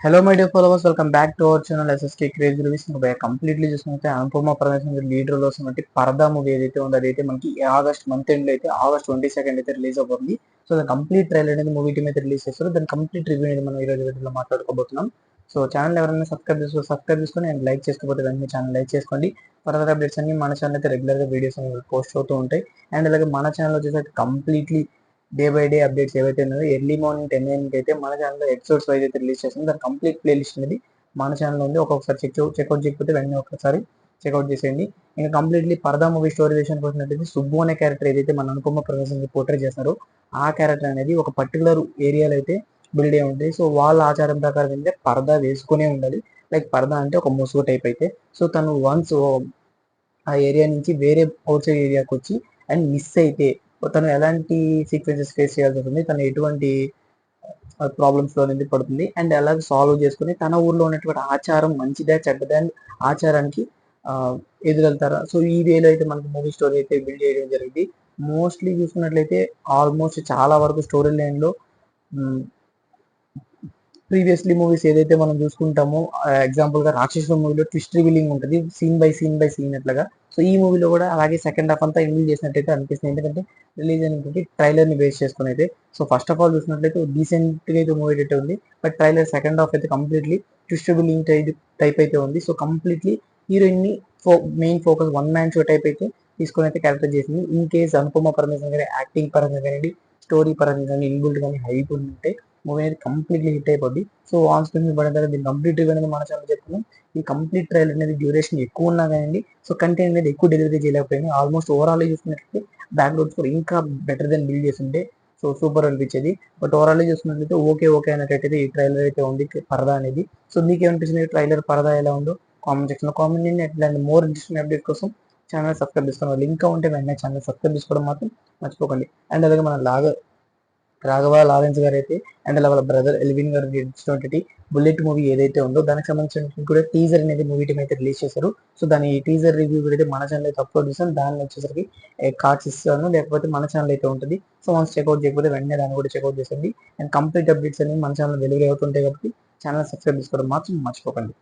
Hello my dear followers welcome back to our channel SSK craze reviews ఇంకా completely చూసుకుంటే అనుపమ పరమేశ్వర లీడర్లో వస్తున్నట్టు పరదా movie ఏదైతే ఉందో అదైతే మనకి ఆగస్ట్ మంత్ ఎండ్ అయితే ఆగస్ట్ ట్వంటీ సెకండ్ అయితే రిలీజ్ అవుతుంది సో దాని కంప్లీట్ ట్రైలర్ అనేది మూవీ టీమ్ అయితే రిలీజ్ చేస్తారు దాని కంప్లీట్ రివ్యూ అనేది మనం ఈ రోజు వీడియోలో మాట్లాడుకోబోతున్నాం. సో ఛానల్ ఎవరైనా సబ్స్క్రైబ్ చేసుకో సబ్స్క్రైబ్ చేసుకొని అండ్ లైక్ చేసుకోకపోతే వెంటనే ఛానల్ లైక్ చేసుకోండి. ఫర్దర్ అప్డేట్స్ అన్ని మన ఛానల్ అయితే రెగ్యులర్గా వీడియోస్ అనేవి పోస్ట్ అవుతూ ఉంటాయి. అండ్ అలాగే మన ఛానల్ వచ్చేసరికి completely day by day updates ఏవైతే ఉన్నాయో ఎర్లీ మార్నింగ్ టెన్ ఏఎంకి అయితే మన ఛానల్లో ఎపిసోడ్స్ వైజ్ అయితే రిలీజ్ చేస్తుంది దాని కంప్లీట్ ప్లేలిస్ట్ అనేది మన ఛానల్లో ఉంది. ఒక్కొక్కసారి చెక్ చెక్అవుట్ చేయకపోతే వెంటనే ఒకసారి చెక్అవుట్ చేసేయండి. ఇంకా కంప్లీట్లీ పరదా మూవీ స్టోరీ విషయానికి వచ్చినట్టయితే సుబ్బు అనే క్యారెక్టర్ ఏదైతే మన అనుపమ ప్రవేశం పోర్ట్రే చేస్తారో ఆ క్యారెక్టర్ అనేది ఒక పర్టికులర్ ఏరియాలో అయితే బిల్డ్ అయి ఉంటుంది. సో వాళ్ళ ఆచారం ప్రకారం అయితే పరదా వేసుకునే ఉండాలి. లైక్ పరదా అంటే ఒక ముసుగు టైప్ అయితే. సో తను వన్స్ ఆ ఏరియా నుంచి వేరే అవుట్ సైడ్ ఏరియాకి వచ్చి అండ్ మిస్ అయితే తను ఎలాంటి సీక్వెన్సెస్ ఫేస్ చేయాల్సి ఉంటుంది తను ఎటువంటి ప్రాబ్లమ్స్లో అనేది పడుతుంది అండ్ ఎలా సాల్వ్ చేసుకుని తన ఊర్లో ఉన్నటువంటి ఆచారం మంచిదా చెడ్డదా అండ్ ఆచారానికి ఎదురెళ్తారా? సో ఈ వేలో అయితే మనకి మూవీ స్టోరీ అయితే బిల్డ్ చేయడం జరిగింది. మోస్ట్లీ చూసుకున్నట్లయితే ఆల్మోస్ట్ చాలా వరకు స్టోరీ లైన్లో ప్రీవియస్లీ మూవీస్ ఏదైతే మనం చూసుకుంటామో ఎగ్జాంపుల్గా రాక్షసుల మూవీలో ట్విస్ట్ రివీలింగ్ ఉంటుంది scene by scene by scene అట్లాగా. సో ఈ మూవీలో కూడా అలాగే సెకండ్ హాఫ్ అంతా ఇన్విల్ చేసినట్టయితే అనిపిస్తుంది. ఎందుకంటే రిలీజ్ అయినటువంటి ట్రైలర్ని బేస్ చేసుకుని అయితే. సో ఫస్ట్ ఆఫ్ ఆల్ చూసినట్లయితే డీసెంట్గా అయితే మూవీ అయితే ఉంది. బట్ ట్రైలర్ సెకండ్ హాఫ్ అయితే కంప్లీట్లీ ట్విస్ట్ రివీలింగ్ టైప్ అయితే ఉంది. సో కంప్లీట్లీ హీరోయిన్ని ఫో main focus one man show type అయితే తీసుకొని అయితే క్యారెక్టర్ చేసింది. ఇన్ కేస్ అనుపమ పరమేశ్వరం గారి యాక్టింగ్ పరంగా కానీ స్టోరీ పరంగా కానీ ఇన్బుల్డ్ కానీ హైప్ ఉంటే మూవీ అనేది కంప్లీట్లీ హిట్ అయిపోద్ది. సో ఆన్ స్క్రీన్ మీద పడిన తర్వాత దీని కంప్లీట్ అనేది మన ఛానల్ చెప్తున్నాం. ఈ కంప్లీట్ ట్రైలర్ అనేది డ్యూరేషన్ ఎక్కువ ఉన్నా కానీ సో కంటెంట్ అనేది ఎక్కువ డెలివరీ చేయలేకపోయింది ఆల్మోస్ట్ ఓవరాల్ చూసినట్లయితే బ్యాక్గ్రౌండ్ స్కోర్ ఇంకా బెటర్ దెన్ బిల్డ్ చేస్తుంటే సో సూపర్ అనిపించేది. బట్ ఓవరాల్ చూసినట్లయితే ఓకే ఓకే అన్నట్టయితే ఈ ట్రైలర్ అయితే ఉంది పరదా అనేది. సో మీకు ట్రైలర్ పరదా ఎలా ఉందో కామెంట్ సెక్షన్లో కామెంట్ చేయండి. అట్లాంటి మోర్ ఇంట్రెస్టింగ్ అప్డేట్ కోసం ఛానల్ సబ్స్క్రైబ్ చేసుకోండి లింక్ ఉంటే వెంటనే ఛానల్ సబ్స్క్రైబ్ చేసుకోవడం మాత్రం మర్చిపోకండి. అండ్ అలాగే మన లాగా రాఘవ లారెన్స్ గారు అయితే అండ్ అలా వాళ్ళ బ్రదర్ ఎల్విన్ గారు నటించినటువంటి బుల్లెట్ మూవీ ఏదైతే ఉందో దానికి సంబంధించిన కూడా టీజర్ అనేది మూవీ టీమ్ అయితే రిలీజ్ చేశారు. సో దాని టీజర్ రివ్యూ కూడా అయితే మన ఛానల్ అయితే అప్లోడ్ చేస్తాను దాన్ని వచ్చేసరికి కార్డ్స్ ఇస్తాను లేకపోతే మన ఛానల్ అయితే ఉంటుంది. సో వన్స్ చెక్అవుట్ చేయకపోతే వెంటనే దాన్ని కూడా చెక్అవుట్ చేసండి అండ్ కంప్లీట్ అప్డేట్స్ అనేవి మన ఛానల్ డెలివరీ అవుతుంటాయి కాబట్టి ఛానల్ సబ్స్క్రైబ్ చేసుకోవడం మాత్రం మర్చిపోకండి.